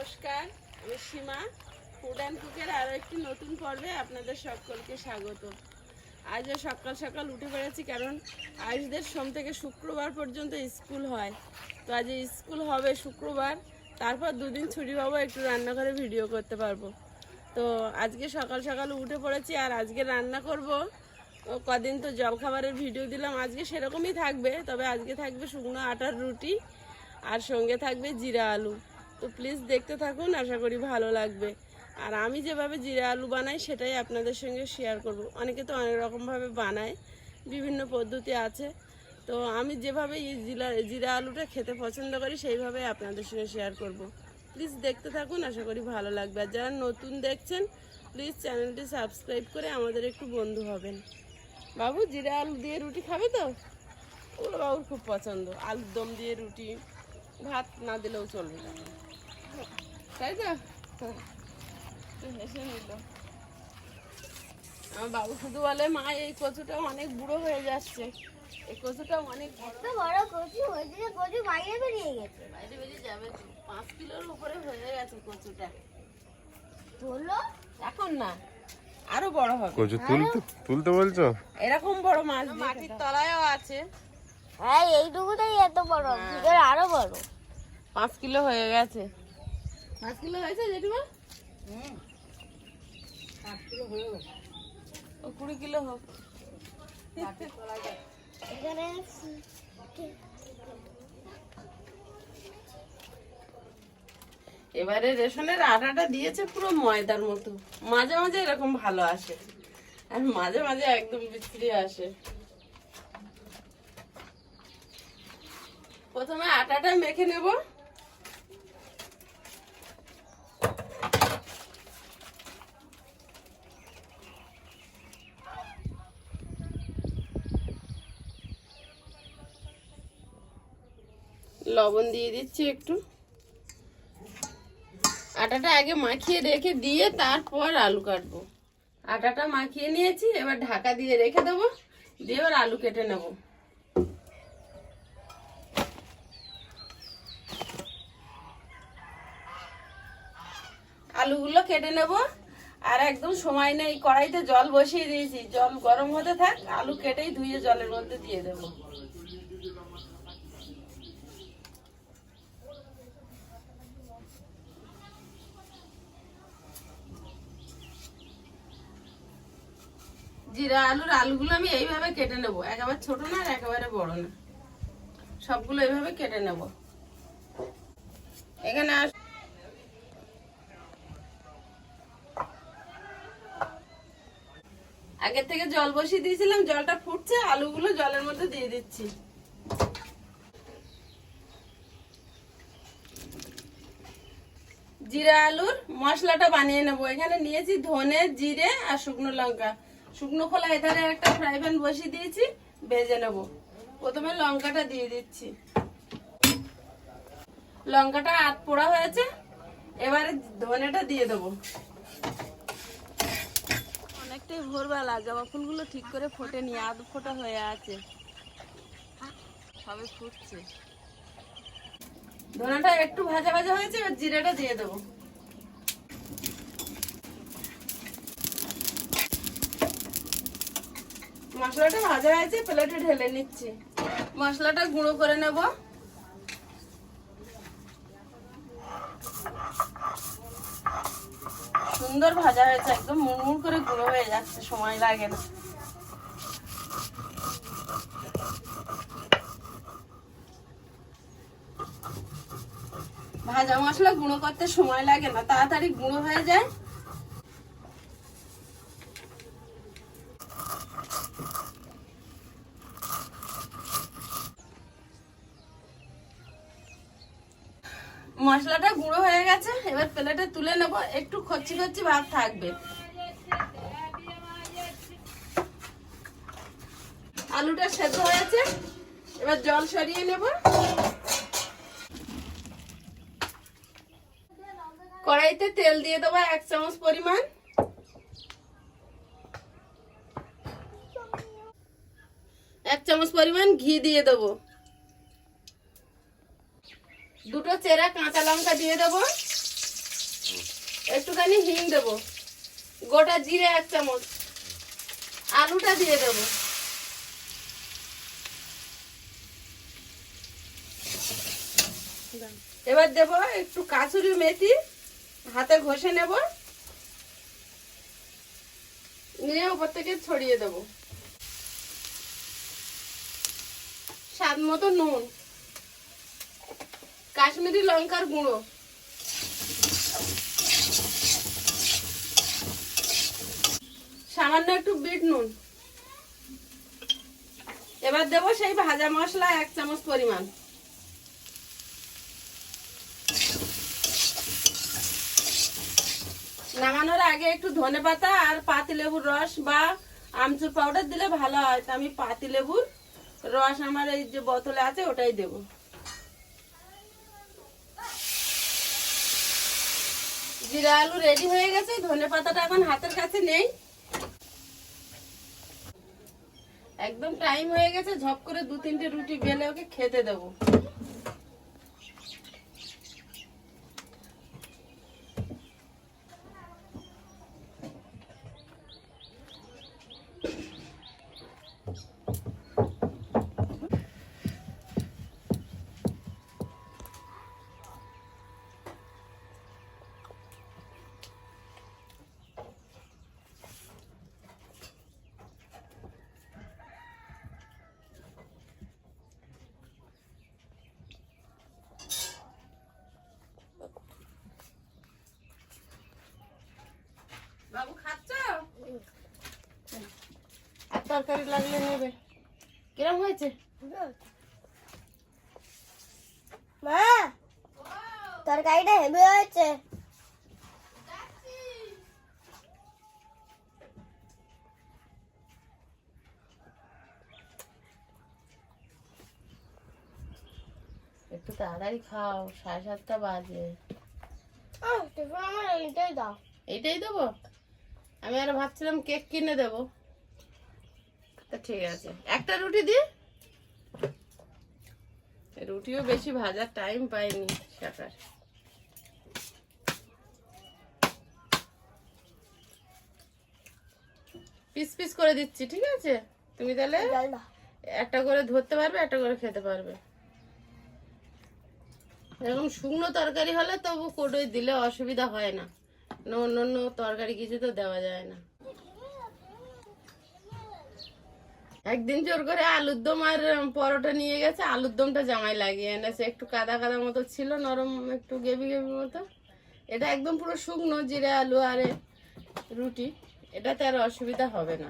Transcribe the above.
নমস্কার, আমি সীমা। Food and কুকের আরও একটি নতুন পর্বে আপনাদের সকলকে স্বাগত। আজও সকাল সকাল উঠে পড়েছি কারণ আজদের সোম থেকে শুক্রবার পর্যন্ত স্কুল হয়। তো আজ স্কুল হবে শুক্রবার, তারপর দুদিন ছুটি পাবো, একটু রান্নাঘরে ভিডিও করতে পারব। তো আজকে সকাল সকাল উঠে পড়েছি আর আজকে রান্না করব। ও কদিন তো জলখাবারের ভিডিও দিলাম, আজকে সেরকমই থাকবে, তবে আজকে থাকবে শুকনো আটার রুটি আর সঙ্গে থাকবে জিরা আলু। তো প্লিজ দেখতে থাকুন, আশা করি ভালো লাগবে। আর আমি যেভাবে জিরা আলু বানাই, সেটাই আপনাদের সঙ্গে শেয়ার করব। অনেকে তো অনেক রকমভাবে বানায়, বিভিন্ন পদ্ধতি আছে। তো আমি যেভাবে এই জিরা জিরা আলুটা খেতে পছন্দ করি সেইভাবে আপনাদের সঙ্গে শেয়ার করব। প্লিজ দেখতে থাকুন, আশা করি ভালো লাগবে। আর যারা নতুন দেখছেন প্লিজ চ্যানেলটি সাবস্ক্রাইব করে আমাদের একটু বন্ধু হবেন। বাবু, জিরা আলু দিয়ে রুটি খাবে তো? ওগুলো বাবুর খুব পছন্দ। আলুর দম দিয়ে রুটি, ভাত না দিলেও চলবে। তাই তো? তো হেসে নিল আমার বাবু শুধু বলে মা এই কচুটা অনেক বুড়ো হয়ে যাচ্ছে। এই কচুটা অনেক বড়। বড় কচু হয়েছে কচু বাইরে বেরিয়ে গেছে। বাইরে বেরিয়ে যাবে পাঁচ কিলোর উপরে হয়ে গেছে কচুটা। হলো এখন না আরও বড় হবে। কচু তুলতে তুলতে বলছো? এরকম বড় মাছ মাটির তলায়ও আছে। হ্যাঁ এইটুকুটাই এত বড় ভিতরে আরও বড়। পাঁচ কিলো হয়ে গেছে। পাঁচ কিলো হয়েছে জেঠিমা? ও কুড়ি কিলো হোক। এখানে এবারে রেশনের আটাটা দিয়েছে পুরো ময়দার মতো। মাঝে মাঝে এরকম ভালো আসে। আর মাঝে মাঝে একদম বিক্রি আসে। প্রথমে আটাটা মেখে নেব। লবণ দিয়ে দিচ্ছি একটু। আটাটা আগে মাখিয়ে রেখে দিয়ে তারপর আলু কাটবো। আটাটা মাখিয়ে নিয়েছি, এবার ঢাকা দিয়ে রেখে দেবো, দিয়ে এবার আলু কেটে নেব। আলুগুলো কেটে নেব, আর একদম সময় নেই, কড়াইতে জল বসিয়ে দিয়েছি। জল গরম হতে থাক, আলু কেটেই ধুয়ে জলের মধ্যে দিয়ে দেবো। জিরা আলুর আলুগুলো আমি এইভাবে কেটে নেব। একেবারে ছোট না আর একেবারে বড় না। সবগুলো এইভাবে কেটে নেব। এখানে আগের থেকে জল বসিয়ে দিয়েছিলাম, জলটা ফুটছে, আলুগুলো জলের মধ্যে দিয়ে দিচ্ছি। জিরা আলুর মশলাটা বানিয়ে নেব। এখানে নিয়েছি ধনে, জিরে আর শুকনো লঙ্কা। শুকনো খোলা এধারে একটা ফ্রাই প্যান বসিয়ে দিয়েছি ভেজে নেব। প্রথমে লঙ্কাটা দিয়ে দিচ্ছি। লঙ্কাটা আট পোড়া হয়েছে এবারে ধনেটা দিয়ে দেবো। অনেকটাই ভোরবেলা জবা ফুলগুলো ঠিক করে ফোটেনি আধ ফোটা হয়ে আছে। সবে ফুটছে। ধনেটা একটু ভাজা ভাজা হয়েছে এবার জিরেটা দিয়ে দেবো। মশলাটা ভাজা হয়েছে, প্লেটে ঢেলে নিচ্ছি। মশলাটা গুঁড়ো করে নেব। সুন্দর ভাজা হয়েছে, একদম মুড়মুড় করে গুঁড়ো হয়ে যাচ্ছে, সময় লাগে না। ভাজা মশলা গুঁড়ো করতে সময় লাগে না, তাড়াতাড়ি গুঁড়ো হয়ে যায়। মশলাটা গুঁড়ো হয়ে গেছে, এবার প্লেটে তুলে নেব, একটু খচ্ছি খচ্ছি ভাব থাকবে। আলুটা সেদ্ধ হয়েছে, এবার জল সরিয়ে নেব। কড়াইতে তেল দিয়ে দেবো এক চামচ পরিমাণ। এক চামচ পরিমাণ ঘি দিয়ে দেবো। দুটো চেরা, কাঁচা লঙ্কা দিয়ে দেবো। একটুখানি হিং দেব। গোটা জিরে এক চামচ। আলুটা দিয়ে দেব। এবার দেব একটু কাসুরি মেথি। হাতে ঘষে নেব। নিয়ে উপর থেকে ছড়িয়ে দেব। স্বাদ মতো নুন। কাশ্মীরি লঙ্কার গুঁড়ো। সামান্য একটু বিট নুন। এবার দেবো সেই ভাজা মশলা এক চামচ পরিমাণ। নামানোর আগে একটু ধনে পাতা আর পাতি লেবুর রস বা আমচুর পাউডার দিলে ভালো হয়। আমি পাতি লেবুর রস আমার এই যে বোতলে আছে, ওটাই দেবো। জিরা আলু রেডি হয়ে গেছে, ধনে পাতাটা এখন হাতের কাছে নেই। একদম টাইম হয়ে গেছে, ঝপ করে দু তিনটে রুটি বেলে ওকে খেতে দেবো। বাবু খাচ্ছ? আর তরকারি লাগলে নেবে। কিরম হয়েছে? মা তরকারিটা হেভি হয়েছে। একটু তাড়াতাড়ি খাও সাড়ে সাতটা বাজে। আমার এইটাই দাও। এইটাই দেবো? আমি আর ভাবছিলাম কেক কিনে দেব। তা ঠিক আছে। একটা রুটি দি রুটিও বেশি ভাজার টাইম পাইনি শাকার পিস পিস করে দিচ্ছি ঠিক আছে? তুমি তাহলে একটা করে ধরতে পারবে একটা করে খেতে পারবে। এরকম শুকনো তরকারি হলে তবু কোটোয় দিলে অসুবিধা হয় না। না অন্য অন্য তরকারি কিছু তো দেওয়া যায় না। একদিন জোর করে আলুর দম আর পরোটা নিয়ে গেছে, আলুর দমটা জামাই লাগিয়ে এনেছে একটু কাদা কাদা মতো ছিল, নরম, একটু গেবি গেবি মতো। এটা একদম পুরো শুকনো জিরে, আলু আর রুটি। এটাতে আর অসুবিধা হবে না।